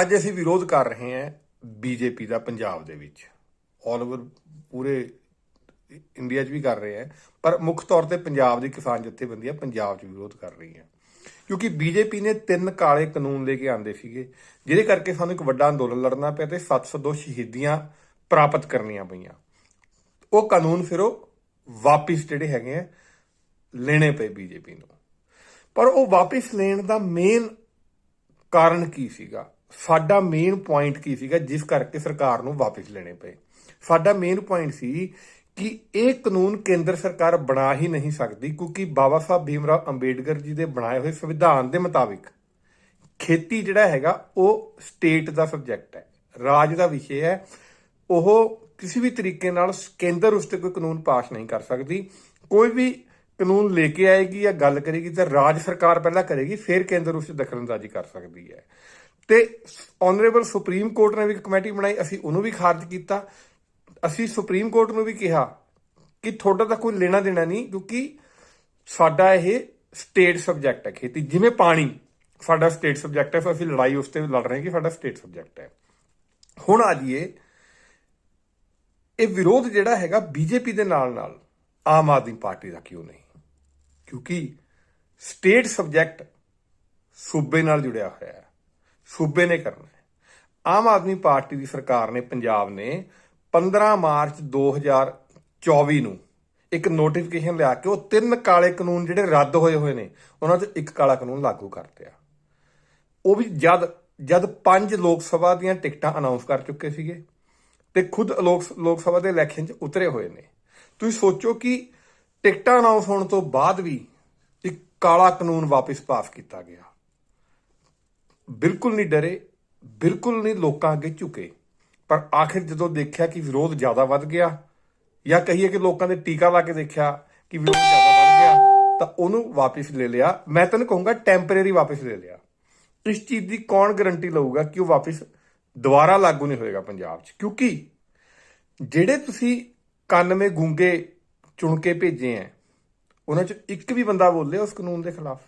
ਅੱਜ ਅਸੀਂ ਵਿਰੋਧ ਕਰ ਰਹੇ ਹਾਂ ਬੀਜੇਪੀ ਦਾ ਪੰਜਾਬ ਦੇ ਵਿੱਚ। ਆਲ ਓਵਰ ਪੂਰੇ ਇੰਡੀਆ 'ਚ ਵੀ ਕਰ ਰਹੇ ਹਾਂ। ਪਰ ਮੁੱਖ ਤੌਰ ਤੇ ਪੰਜਾਬ ਦੀ ਕਿਸਾਨ ਜਥੇਬੰਦੀਆਂ ਪੰਜਾਬ 'ਚ ਵਿਰੋਧ ਕਰ ਰਹੀ ਹੈ। ਕਿਉਂਕਿ ਬੀਜੇਪੀ ਨੇ ਤਿੰਨ ਕਾਲੇ ਕਾਨੂੰਨ ਲੈ ਕੇ ਆਂਦੇ ਸੀਗੇ, ਜਿਹਦੇ ਕਰਕੇ ਸਾਨੂੰ ਇੱਕ ਵੱਡਾ ਅੰਦੋਲਨ ਲੜਨਾ ਪਿਆ ਤੇ 702 ਸ਼ਹੀਦੀਆਂ ਪ੍ਰਾਪਤ ਕਰਨੀਆਂ ਪਈਆਂ। ਉਹ ਕਾਨੂੰਨ ਫਿਰ ਉਹ ਵਾਪਿਸ ਜਿਹੜੇ ਹੈਗੇ ਆ, ਲੈਣੇ ਪਏ ਬੀਜੇਪੀ ਨੂੰ। ਪਰ ਉਹ ਵਾਪਿਸ ਲੈਣ ਦਾ ਮੇਨ ਕਾਰਨ ਕੀ ਸੀਗਾ? ਸਾਡਾ ਮੇਨ ਪੁਆਇੰਟ ਕੀ ਸੀਗਾ, ਜਿਸ ਕਰਕੇ ਸਰਕਾਰ ਨੂੰ ਵਾਪਸ ਲੈਣੇ ਪਏ। ਸਾਡਾ ਮੇਨ ਪੁਆਇੰਟ ਸੀ ਕਿ ਇਹ ਕਾਨੂੰਨ ਕੇਂਦਰ ਸਰਕਾਰ ਬਣਾ ਹੀ ਨਹੀਂ ਸਕਦੀ, ਕਿਉਂਕਿ ਬਾਬਾ ਸਾਹਿਬ ਭੀਮਰਾਵ ਅੰਬੇਡਕਰ ਜੀ ਦੇ ਬਣਾਏ ਹੋਏ ਸੰਵਿਧਾਨ ਦੇ ਮੁਤਾਬਿਕ ਖੇਤੀ ਜਿਹੜਾ ਹੈਗਾ, ਉਹ ਸਟੇਟ ਦਾ ਸਬਜੈਕਟ ਹੈ, ਰਾਜ ਦਾ ਵਿਸ਼ੇ ਹੈ। ਉਹ ਕਿਸੇ ਵੀ ਤਰੀਕੇ ਨਾਲ ਕੇਂਦਰ ਉਸ ਤੇ ਕੋਈ ਕਾਨੂੰਨ ਪਾਸ ਨਹੀਂ ਕਰ ਸਕਦੀ। ਕੋਈ ਵੀ ਕਾਨੂੰਨ ਲੈ ਕੇ ਆਏਗੀ ਜਾਂ ਗੱਲ ਕਰੇਗੀ ਤਾਂ ਰਾਜ ਸਰਕਾਰ ਪਹਿਲਾਂ ਕਰੇਗੀ, ਫਿਰ ਕੇਂਦਰ ਉਸ 'ਤੇ ਦਖਲਅੰਦਾਜ਼ੀ ਕਰ ਸਕਦੀ ਹੈ। ਤੇ ਆਨਰੇਬਲ ਸੁਪਰੀਮ ਕੋਰਟ ਨੇ ਵੀ ਇੱਕ ਕਮੇਟੀ ਬਣਾਈ, ਅਸੀਂ ਉਹਨੂੰ ਵੀ ਖਾਰਜ ਕੀਤਾ। ਅਸੀਂ ਸੁਪਰੀਮ ਕੋਰਟ ਨੂੰ ਵੀ ਕਿਹਾ ਕਿ ਤੁਹਾਡਾ ਤਾਂ ਕੋਈ ਲੈਣਾ ਦੇਣਾ ਨਹੀਂ, ਕਿਉਂਕਿ ਸਾਡਾ ਇਹ ਸਟੇਟ ਸਬਜੈਕਟ ਹੈ ਖੇਤੀ। ਜਿਵੇਂ ਪਾਣੀ, ਸਾਡਾ ਸਟੇਟ ਸਬਜੈਕਟ ਹੈ, ਫਿਰ ਅਸੀਂ ਲੜਾਈ ਉਸ ਤੇ ਲੜ ਰਹੇ ਹਾਂ ਕਿ ਸਾਡਾ ਸਟੇਟ ਸਬਜੈਕਟ ਹੈ। ਹੁਣ ਆ ਜਾਈਏ, ਇਹ ਵਿਰੋਧ ਜਿਹੜਾ ਹੈਗਾ ਬੀਜੇਪੀ ਦੇ ਨਾਲ ਨਾਲ ਆਮ ਆਦਮੀ ਪਾਰਟੀ ਦਾ ਕਿਉਂ ਨਹੀਂ? ਕਿਉਂਕਿ ਸਟੇਟ ਸਬਜੈਕਟ ਸੂਬੇ ਨਾਲ ਜੁੜਿਆ ਹੋਇਆ ਹੈ। ਸੂਬੇ ਨੇ ਕਰਨਾ ਹੈ। ਆਮ ਆਦਮੀ ਪਾਰਟੀ ਦੀ ਸਰਕਾਰ ਨੇ ਪੰਜਾਬ ਨੇ 15 ਮਾਰਚ 2024 ਨੂੰ ਇੱਕ ਨੋਟੀਫਿਕੇਸ਼ਨ ਲਿਆ ਕੇ ਉਹ ਤਿੰਨ ਕਾਲੇ ਕਾਨੂੰਨ ਜਿਹੜੇ ਰੱਦ ਹੋਏ ਹੋਏ ਨੇ, ਉਹਨਾਂ 'ਚ ਇੱਕ ਕਾਲਾ ਕਾਨੂੰਨ ਲਾਗੂ ਕਰ ਦਿੱਤਾ। ਉਹ ਵੀ ਜਦ ਜਦ ਪੰਜ ਲੋਕ ਸਭਾ ਦੀਆਂ ਟਿਕਟਾਂ ਅਨਾਉਂਸ ਕਰ ਚੁੱਕੇ ਸੀਗੇ ਤੇ ਖੁਦ ਲੋਕ ਲੋਕ ਸਭਾ ਦੇ ਇਲੈਕਸ਼ਨ 'ਚ ਉਤਰੇ ਹੋਏ ਨੇ। ਤੁਸੀਂ ਸੋਚੋ ਕਿ ਟਿਕਟਾਂ ਅਨਾਉਂਸ ਹੋਣ ਤੋਂ ਬਾਅਦ ਵੀ ਇੱਕ ਕਾਲਾ ਕਾਨੂੰਨ ਵਾਪਸ ਪਾਸ ਕੀਤਾ ਗਿਆ। ਬਿਲਕੁਲ ਨਹੀਂ ਡਰੇ, ਬਿਲਕੁਲ ਨਹੀਂ ਲੋਕਾਂ ਅੱਗੇ ਝੁਕੇ। ਪਰ ਆਖਿਰ ਜਦੋਂ ਦੇਖਿਆ ਕਿ ਵਿਰੋਧ ਜ਼ਿਆਦਾ ਵੱਧ ਗਿਆ ਜਾਂ ਕਹੀਏ ਕਿ ਲੋਕਾਂ ਦੇ ਟੀਕਾ ਲਾ ਕੇ ਦੇਖਿਆ ਕਿ ਵਿਰੋਧ ਜ਼ਿਆਦਾ ਵੱਧ ਗਿਆ, ਤਾਂ ਉਹਨੂੰ ਵਾਪਸ ਲੈ ਲਿਆ। ਮੈਂ ਤੈਨੂੰ ਕਹੂੰਗਾ ਟੈਂਪਰੇਰੀ ਵਾਪਸ ਲੈ ਲਿਆ। ਇਸ ਚੀਜ਼ ਦੀ ਕੌਣ ਗਾਰੰਟੀ ਲਊਗਾ ਕਿ ਉਹ ਵਾਪਸ ਦੁਬਾਰਾ ਲਾਗੂ ਨਹੀਂ ਹੋਏਗਾ ਪੰਜਾਬ 'ਚ? ਕਿਉਂਕਿ ਜਿਹੜੇ ਤੁਸੀਂ 91 ਗੁੰਗੇ ਚੁਣ ਕੇ ਭੇਜੇ ਆ ਉਹਨਾਂ 'ਚ ਇੱਕ ਵੀ ਬੰਦਾ ਬੋਲੇ ਉਸ ਕਾਨੂੰਨ ਦੇ ਖਿਲਾਫ।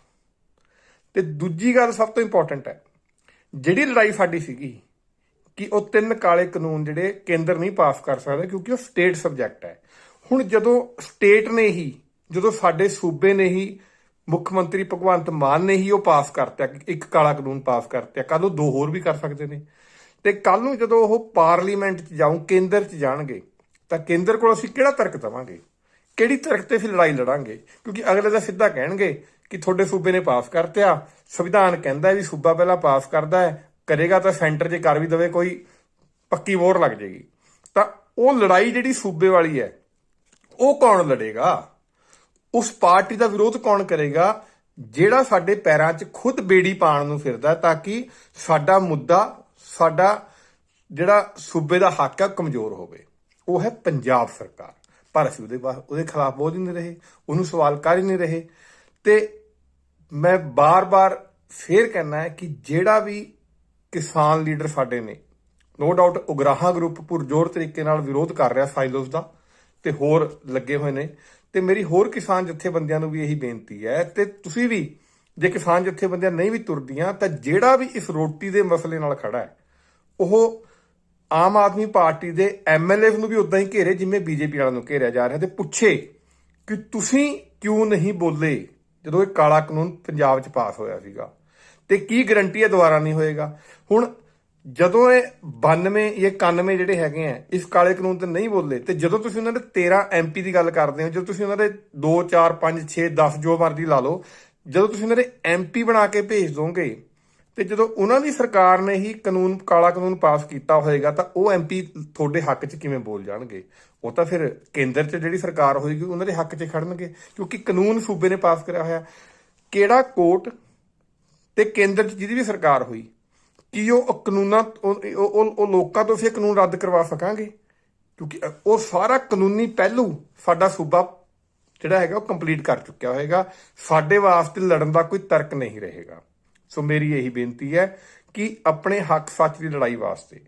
ਤੇ ਦੂਜੀ ਗੱਲ ਸਭ ਤੋਂ ਇੰਪੋਰਟੈਂਟ ਹੈ ਜਿਹੜੀ ਲੜਾਈ ਸਾਡੀ ਸੀਗੀ ਕਿ ਉਹ ਤਿੰਨ ਕਾਲੇ ਕਾਨੂੰਨ ਜਿਹੜੇ ਕੇਂਦਰ ਨਹੀਂ ਪਾਸ ਕਰ ਸਕਦਾ ਕਿਉਂਕਿ ਉਹ ਸਟੇਟ ਸਬਜੈਕਟ ਹੈ। ਹੁਣ ਜਦੋਂ ਸਟੇਟ ਨੇ ਹੀ, ਜਦੋਂ ਸਾਡੇ ਸੂਬੇ ਨੇ ਹੀ, ਮੁੱਖ ਮੰਤਰੀ ਭਗਵੰਤ ਮਾਨ ਨੇ ਹੀ ਉਹ ਪਾਸ ਕਰਤਾ, ਇੱਕ ਕਾਲਾ ਕਾਨੂੰਨ ਪਾਸ ਕਰਤਾ ਕੱਲ ਉਹ ਦੋ ਹੋਰ ਵੀ ਕਰ ਸਕਦੇ ਨੇ। ਤੇ ਕੱਲ ਨੂੰ ਜਦੋਂ ਉਹ ਪਾਰਲੀਮੈਂਟ 'ਚ ਜਾਊ, ਕੇਂਦਰ 'ਚ ਜਾਣਗੇ, ਤਾਂ ਕੇਂਦਰ ਕੋਲ ਅਸੀਂ ਕਿਹੜਾ ਤਰਕ ਦਵਾਂਗੇ? ਕਿਹੜੀ ਤਰਕ ਤੇ ਫਿਰ ਲੜਾਈ ਲੜਾਂਗੇ? ਕਿਉਂਕਿ ਅਗਲੇ ਦਾ ਸਿੱਧਾ ਕਹਿਣਗੇ ਕਿ ਤੁਹਾਡੇ ਸੂਬੇ ਨੇ ਪਾਸ ਕਰਤਿਆ। ਸੰਵਿਧਾਨ ਕਹਿੰਦਾ ਵੀ ਸੂਬਾ ਪਹਿਲਾਂ ਪਾਸ ਕਰਦਾ ਹੈ। ਕਰੇਗਾ ਤਾਂ ਸੈਂਟਰ 'ਚ ਕਰ ਵੀ ਦਵੇ ਕੋਈ ਪੱਕੀ ਮੋਹਰ ਲੱਗ ਜੇਗੀ। ਤਾਂ ਉਹ ਲੜਾਈ ਜਿਹੜੀ ਸੂਬੇ ਵਾਲੀ ਹੈ, ਉਹ ਕੌਣ ਲੜੇਗਾ? ਉਸ ਪਾਰਟੀ ਦਾ ਵਿਰੋਧ ਕੌਣ ਕਰੇਗਾ? ਜਿਹੜਾ ਸਾਡੇ ਪੈਰਾਂ 'ਚ ਖੁਦ ਬੇੜੀ ਪਾਣ ਨੂੰ ਫਿਰਦਾ ਤਾਂ ਕਿ ਸਾਡਾ ਮੁੱਦਾ, ਸਾਡਾ ਜਿਹੜਾ ਸੂਬੇ ਦਾ ਹੱਕ ਹੈ ਕਮਜ਼ੋਰ ਹੋਵੇ। ਉਹ ਹੈ ਪੰਜਾਬ ਸਰਕਾਰ। ਪਰ ਅਸੀਂ ਉਹਦੇ ਬਾ- ਉਹਦੇ ਖਿਲਾਫ ਬੋਲ ਹੀ ਨਹੀਂ ਰਹੇ। ਉਹਨੂੰ ਸਵਾਲ ਕਰ ਹੀ ਨਹੀਂ ਰਹੇ। ਤੇ ਮੈਂ ਬਾਰ-ਬਾਰ ਫੇਰ ਕਹਿਣਾ ਹੈ ਕਿ ਜਿਹੜਾ ਵੀ ਕਿਸਾਨ ਲੀਡਰ ਸਾਡੇ ਨੇ ਨੋ ਡਾਊਟ ਉਗਰਾਹਾ ਗਰੁੱਪ ਪੁਰਜੋਰ ਤਰੀਕੇ ਨਾਲ ਵਿਰੋਧ ਕਰ ਰਿਹਾ ਸਾਈਲੋਸ ਦਾ ਤੇ ਹੋਰ ਲੱਗੇ ਹੋਏ ਨੇ ਤੇ ਮੇਰੀ ਹੋਰ ਕਿਸਾਨ ਜਥੇਬੰਦੀਆਂ ਨੂੰ ਵੀ ਇਹੀ ਬੇਨਤੀ ਹੈ ਤੇ ਤੁਸੀਂ ਵੀ ਜੇ ਕਿਸਾਨ ਜਥੇਬੰਦੀਆਂ ਨਹੀਂ ਵੀ ਤੁਰਦੀਆਂ ਤਾਂ ਜਿਹੜਾ ਵੀ ਇਸ ਰੋਟੀ ਦੇ ਮਸਲੇ ਨਾਲ ਖੜਾ ਹੈ, ਉਹ ਆਮ ਆਦਮੀ ਪਾਰਟੀ ਦੇ ਐਮਐਲਏ ਨੂੰ ਵੀ ਉਦਾਂ ਹੀ ਘੇਰੇ ਜਿਵੇਂ ਬੀਜੇਪੀ ਵਾਲਿਆਂ ਨੂੰ ਘੇਰਿਆ ਜਾ ਰਿਹਾ ਤੇ ਪੁੱਛੇ ਕਿ ਤੁਸੀਂ ਕਿਉਂ ਨਹੀਂ ਬੋਲੇ? ਜਦੋਂ ਇਹ ਕਾਲਾ ਕਾਨੂੰਨ ਪੰਜਾਬ 'ਚ ਪਾਸ ਹੋਇਆ ਸੀਗਾ, ਤੇ ਕੀ ਗਰੰਟੀ ਹੈ ਦੁਬਾਰਾ ਨਹੀਂ ਹੋਏਗਾ? ਹੁਣ ਜਦੋਂ ਇਹ 92 ਜਾਂ 91 ਜਿਹੜੇ ਹੈਗੇ ਆ, ਇਸ ਕਾਲੇ ਕਾਨੂੰਨ ਤੇ ਨਹੀਂ ਬੋਲੇ, ਤੇ ਜਦੋਂ ਤੁਸੀਂ ਉਹਨਾਂ ਦੇ 13 ਐਮਪੀ ਦੀ ਗੱਲ ਕਰਦੇ ਹੋ, ਜਦੋਂ ਤੁਸੀਂ ਉਹਨਾਂ ਦੇ 2 4 5 6 10 ਜੋ ਮਰਜ਼ੀ ਲਾ ਲਓ, ਜਦੋਂ ਤੁਸੀਂ ਉਹਨਾਂ ਦੇ ਐਮਪੀ ਬਣਾ ਕੇ ਭੇਜ ਦੋਗੇ ਤੇ ਜਦੋਂ ਉਹਨਾਂ ਦੀ ਸਰਕਾਰ ਨੇ ਹੀ ਕਾਨੂੰਨ, ਕਾਲਾ ਕਾਨੂੰਨ ਪਾਸ ਕੀਤਾ ਹੋਏਗਾ, ਤਾਂ ਉਹ ਐਮਪੀ ਤੁਹਾਡੇ ਹੱਕ 'ਚ ਕਿਵੇਂ ਬੋਲ ਜਾਣਗੇ? ਉਹ ਤਾਂ ਫਿਰ ਕੇਂਦਰ 'ਚ ਜਿਹੜੀ ਸਰਕਾਰ ਹੋਏਗੀ, ਉਹਨਾਂ ਦੇ ਹੱਕ 'ਚ ਖੜਨਗੇ, ਕਿਉਂਕਿ ਕਾਨੂੰਨ ਸੂਬੇ ਨੇ ਪਾਸ ਕਰਿਆ ਹੋਇਆ। ਕਿਹੜਾ ਕੋਰਟ ਤੇ ਕੇਂਦਰ 'ਚ ਜਿਹਦੀ ਵੀ ਸਰਕਾਰ ਹੋਈ, ਕੀ ਉਹ ਕਾਨੂੰਨਾਂ ਉਹ, ਉਹ- ਲੋਕਾਂ ਤੋਂ ਫਿਰ ਕਾਨੂੰਨ ਰੱਦ ਕਰਵਾ ਸਕਾਂਗੇ? ਕਿਉਂਕਿ ਉਹ ਸਾਰਾ ਕਾਨੂੰਨੀ ਪਹਿਲੂ ਸਾਡਾ ਸੂਬਾ ਜਿਹੜਾ ਹੈਗਾ, ਉਹ ਕੰਪਲੀਟ ਕਰ ਚੁੱਕਿਆ ਹੋਏਗਾ। ਸਾਡੇ ਵਾਸਤੇ ਲੜਨ ਦਾ ਕੋਈ ਤਰਕ ਨਹੀਂ ਰਹੇਗਾ। ਸੋ ਮੇਰੀ ਇਹੀ ਬੇਨਤੀ ਹੈ ਕਿ ਆਪਣੇ ਹੱਕ ਸੱਚ ਦੀ ਲੜਾਈ ਵਾਸਤੇ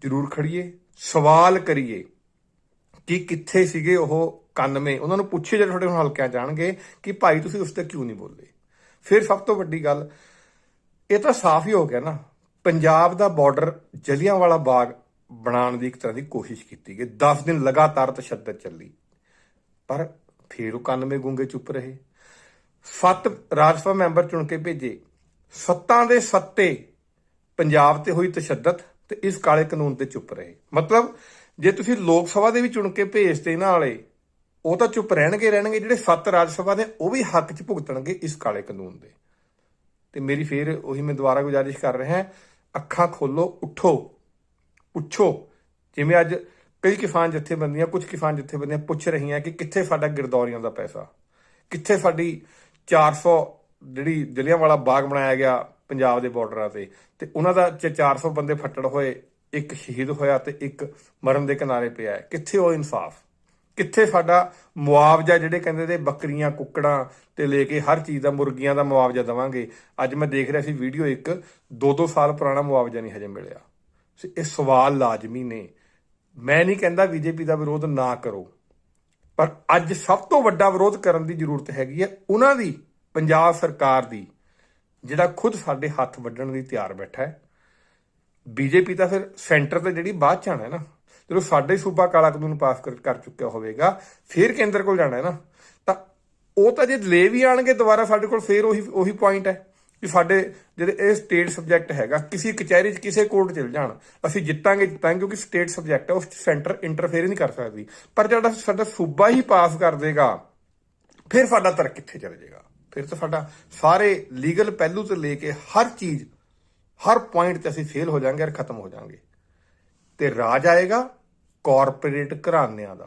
ਜ਼ਰੂਰ ਖੜੀਏ ਸਵਾਲ ਕਰੀਏ ਕਿ ਕਿੱਥੇ ਸੀਗੇ ਉਹ 91 ਉਹਨਾਂ ਨੂੰ ਪੁੱਛੇ ਜਿਹੜੇ ਤੁਹਾਡੇ ਹੁਣ ਹਲਕਿਆਂ ਜਾਣਗੇ ਕਿ ਭਾਈ ਤੁਸੀਂ ਉਸ ਤੇ ਕਿਉਂ ਨਹੀਂ ਬੋਲੇ। ਫਿਰ ਸਭ ਤੋਂ ਵੱਡੀ ਗੱਲ, ਇਹ ਤਾਂ ਸਾਫ਼ ਹੀ ਹੋ ਗਿਆ ਨਾ। ਪੰਜਾਬ ਦਾ ਬਾਰਡਰ ਜਲਿਆਂਵਾਲਾ ਬਾਗ ਬਣਾਉਣ ਦੀ ਇੱਕ ਤਰ੍ਹਾਂ ਦੀ ਕੋਸ਼ਿਸ਼ ਕੀਤੀ ਗਈ। 10 ਦਿਨ ਲਗਾਤਾਰ ਤਸ਼ੱਦਦ ਚੱਲੀ। ਪਰ ਫਿਰ ਉਹ ਕੰਨਵੇਂ ਗੁੰਗੇ ਚੁੱਪ ਰਹੇ। ਸੱਤ ਰਾਜ ਸਭਾ ਮੈਂਬਰ ਚੁਣ ਕੇ ਭੇਜੇ। ਸੱਤਾਂ ਦੇ ਸੱਤੇ ਪੰਜਾਬ ਤੇ ਹੋਈ ਤਸ਼ੱਦਦ ਤੇ ਇਸ ਕਾਲੇ ਕਾਨੂੰਨ ਤੇ ਚੁੱਪ ਰਹੇ। ਮਤਲਬ, ਜੇ ਤੁਸੀਂ ਲੋਕ ਸਭਾ ਦੇ ਵੀ ਚੁਣ ਕੇ ਭੇਜਦੇ ਇਹਨਾਂ ਵਾਲੇ, ਉਹ ਤਾਂ ਚੁੱਪ ਰਹਿਣਗੇ ਰਹਿਣਗੇ, ਜਿਹੜੇ ਸੱਤ ਰਾਜ ਸਭਾ ਦੇ ਉਹ ਵੀ ਹੱਕ 'ਚ ਭੁਗਤਣਗੇ ਇਸ ਕਾਲੇ ਕਾਨੂੰਨ ਦੇ। ਤੇ ਮੇਰੀ ਫੇਰ ਉਹੀ ਮੈਂ ਦੁਬਾਰਾ ਗੁਜ਼ਾਰਿਸ਼ ਕਰ ਰਿਹਾ ਹਾਂ ਅੱਖਾਂ ਖੋਲੋ, ਉੱਠੋ, ਪੁੱਛੋ। ਜਿਵੇਂ ਅੱਜ ਕਈ ਕਿਸਾਨ ਜਥੇਬੰਦੀਆਂ, ਕੁਝ ਕਿਸਾਨ ਜਥੇਬੰਦੀਆਂ ਪੁੱਛ ਰਹੀਆਂ ਕਿ ਕਿੱਥੇ ਸਾਡਾ ਗਿਰਦੌਰੀਆਂ ਦਾ ਪੈਸਾ? ਕਿੱਥੇ ਸਾਡੀ 400 ਜਿਹੜੀ ਜਲਿਆਂਵਾਲਾ ਬਾਗ ਬਣਾਇਆ ਗਿਆ ਪੰਜਾਬ ਦੇ ਬਾਰਡਰਾਂ ਤੇ ਤੇ ਉਹਨਾਂ ਦਾ ਚ 400 ਬੰਦੇ ਫੱਟੜ ਹੋਏ, ਇੱਕ ਸ਼ਹੀਦ ਹੋਇਆ ਤੇ ਇੱਕ ਮਰਨ ਦੇ ਕਿਨਾਰੇ ਪਿਆ ਹੈ। ਕਿੱਥੇ ਉਹ ਇਨਸਾਫ? ਕਿੱਥੇ ਸਾਡਾ ਮੁਆਵਜ਼ਾ ਜਿਹੜੇ ਕਹਿੰਦੇ ਤੇ ਬੱਕਰੀਆਂ, ਕੁੱਕੜਾਂ ਤੇ ਲੈ ਕੇ ਹਰ ਚੀਜ਼ ਦਾ, ਮੁਰਗੀਆਂ ਦਾ ਮੁਆਵਜ਼ਾ ਦਵਾਂਗੇ। ਅੱਜ ਮੈਂ ਦੇਖ ਰਿਹਾ ਸੀ ਵੀਡੀਓ, ਇੱਕ 2-2 ਸਾਲ ਪੁਰਾਣਾ ਮੁਆਵਜ਼ਾ ਨਹੀਂ ਹਜੇ ਮਿਲਿਆ। ਇਹ ਸਵਾਲ ਲਾਜ਼ਮੀ ਨੇ। ਮੈਂ ਨਹੀਂ ਕਹਿੰਦਾ ਬੀਜੇਪੀ ਦਾ ਵਿਰੋਧ ਨਾ ਕਰੋ। ਪਰ ਅੱਜ ਸਭ ਤੋਂ ਵੱਡਾ ਵਿਰੋਧ ਕਰਨ ਦੀ ਜ਼ਰੂਰਤ ਹੈਗੀ ਹੈ ਉਹਨਾਂ ਦੀ, ਪੰਜਾਬ ਸਰਕਾਰ ਦੀ, ਜਿਹੜਾ ਖੁਦ ਸਾਡੇ ਹੱਥ ਵੱਢਣ ਲਈ ਤਿਆਰ ਬੈਠਾ ਹੈ। ਬੀਜੇਪੀ ਤਾਂ ਫਿਰ ਸੈਂਟਰ ਤੇ ਜਿਹੜੀ ਬਾਅਦ ਚ ਆਣਾ ਹੈ ਨਾ, ਜਦੋਂ ਸਾਡੇ ਸੂਬਾ ਕਾਲਾ ਕਾਨੂੰਨ ਪਾਸ ਕਰ ਕਰ ਚੁੱਕਿਆ ਹੋਵੇਗਾ, ਫਿਰ ਕੇਂਦਰ ਕੋਲ ਜਾਣਾ ਹੈ ਨਾ। ਤਾਂ ਉਹ ਤਾਂ ਜੇ ਲੈ ਵੀ ਆਣਗੇ, ਦੁਬਾਰਾ ਸਾਡੇ ਕੋਲ ਫਿਰ ਉਹੀ ਉਹੀ ਪੁਆਇੰਟ ਹੈ। ਕਿ ਸਾਡੇ ਜਿਹੜੇ ਇਹ ਸਟੇਟ ਸਬਜੈਕਟ ਹੈਗਾ, ਕਿਸੇ ਕਚਹਿਰੀ 'ਚ ਕਿਸੇ ਕੋਰਟ 'ਚ ਚਲ ਜਾਣ, ਅਸੀਂ ਜਿੱਤਾਂਗੇ ਜਿੱਤਾਂਗੇ ਕਿਉਂਕਿ ਸਟੇਟ ਸਬਜੈਕਟ ਹੈ, ਉਸ 'ਚ ਸੈਂਟਰ ਇੰਟਰਫੇਅਰ ਨਹੀਂ ਕਰ ਸਕਦੀ। ਪਰ ਜਿਹੜਾ ਸਾਡਾ ਸੂਬਾ ਹੀ ਪਾਸ ਕਰ ਦੇਗਾ, ਫਿਰ ਸਾਡਾ ਤਰਕ ਕਿੱਥੇ ਚਲੇ ਜਾਏਗਾ? ਫਿਰ ਤਾਂ ਸਾਡਾ ਸਾਰੇ ਲੀਗਲ ਪਹਿਲੂ ਤੋਂ ਲੈ ਕੇ ਹਰ ਚੀਜ਼, ਹਰ ਪੁਆਇੰਟ ਤੇ ਅਸੀਂ ਫੇਲ ਹੋ ਜਾਾਂਗੇ ਔਰ ਖਤਮ ਹੋ ਜਾਾਂਗੇ। ਤੇ ਰਾਜ ਆਏਗਾ ਕਾਰਪੋਰੇਟ ਘਰਾਣਿਆਂ ਦਾ।